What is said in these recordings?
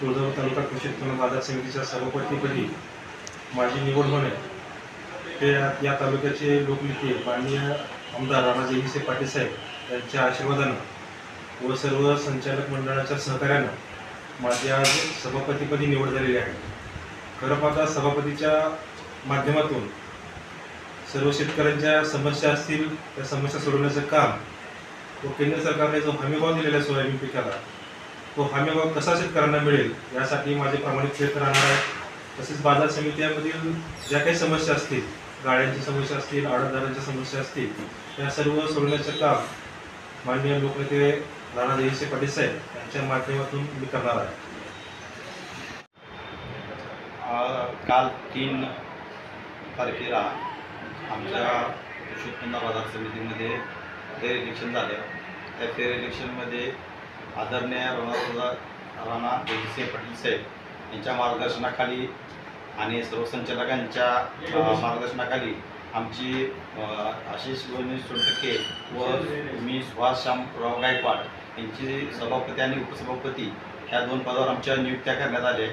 तुळजापूर तालुका कृषी उत्पन्न बाजार समितीच्या सभापतीपदी माझी निवड होणे ते या तालुक्याचे लोकनेते माननीय आमदार राणाजी हिसे पाटील साहेब यांच्या आशीर्वादानं व सर्व संचालक मंडळाच्या सहकार्यानं माझी आज सभापतीपदी निवड झालेली आहे. खरं पाहता सभापतीच्या माध्यमातून सर्व शेतकऱ्यांच्या समस्या असतील त्या समस्या सोडवण्याचं काम व केंद्र सरकारने जो हमीभाव दिलेला आहे सोयाबीन पिकाला तो हमीभाव कसा शेतकऱ्यांना मिळेल यासाठी माझे प्रामाणिक प्रयत्न राहणार आहेत. तसेच बाजार समित्यामधील ज्या काही समस्या असतील गाड्यांची समस्या असतील आडतदारांच्या समस्या असतील या सर्व सोडवण्याचं काम माननीय लोकनेते राणा जयसे पाटील साहेब यांच्या माध्यमातून मी करणार आहे. काल तीन तारखेला आमच्या कृषी उत्पन्न बाजार समितीमध्ये फेर इलेक्शन झालं. त्या फेर इलेक्शनमध्ये आदरणीय राणा राणा देवीसे पाटील साहेब यांच्या मार्गदर्शनाखाली आणि सर्व संचालकांच्या मार्गदर्शनाखाली आमची आशिष गोविंद सोनटक्के व मी सुभाष श्यामराव गायकवाड यांची सभापती आणि उपसभापती ह्या दोन पदावर आमच्या नियुक्त्या करण्यात आल्या.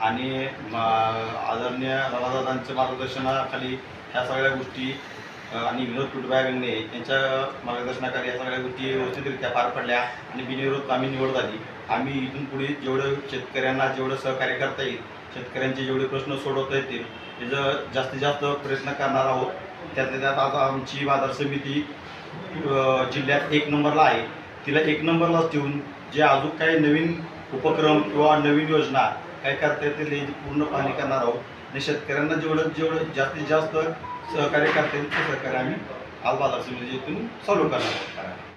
आणि आदरणीय राणादादांच्या मार्गदर्शनाखाली ह्या सगळ्या गोष्टी आणि विनोद कुटुंबाय गंगणे यांच्या मार्गदर्शनाखाली या सगळ्या गोष्टी व्यवस्थितरित्या पार पडल्या आणि बिनविरोध आम्ही निवड झाली. आम्ही इथून पुढे जेवढं शेतकऱ्यांना जेवढं सहकार्य करता येईल शेतकऱ्यांचे जेवढे प्रश्न सोडवता येतील त्याचं जास्तीत जास्त प्रयत्न करणार आहोत त्यातल्या त्यात आता आमची बाजार समिती जिल्ह्यात एक नंबरला आहे. तिला एक नंबरलाच ठेवून जे अजून काही नवीन उपक्रम किंवा नवीन योजना काय करता येतील हे पूर्ण पाहणी करणार आहोत. आणि शेतकऱ्यांना जेवढं जेवढं जास्तीत जास्त सहकार्य करता येईल ते सहकार्य आम्ही आज बाजार समितीतून चालू करणार.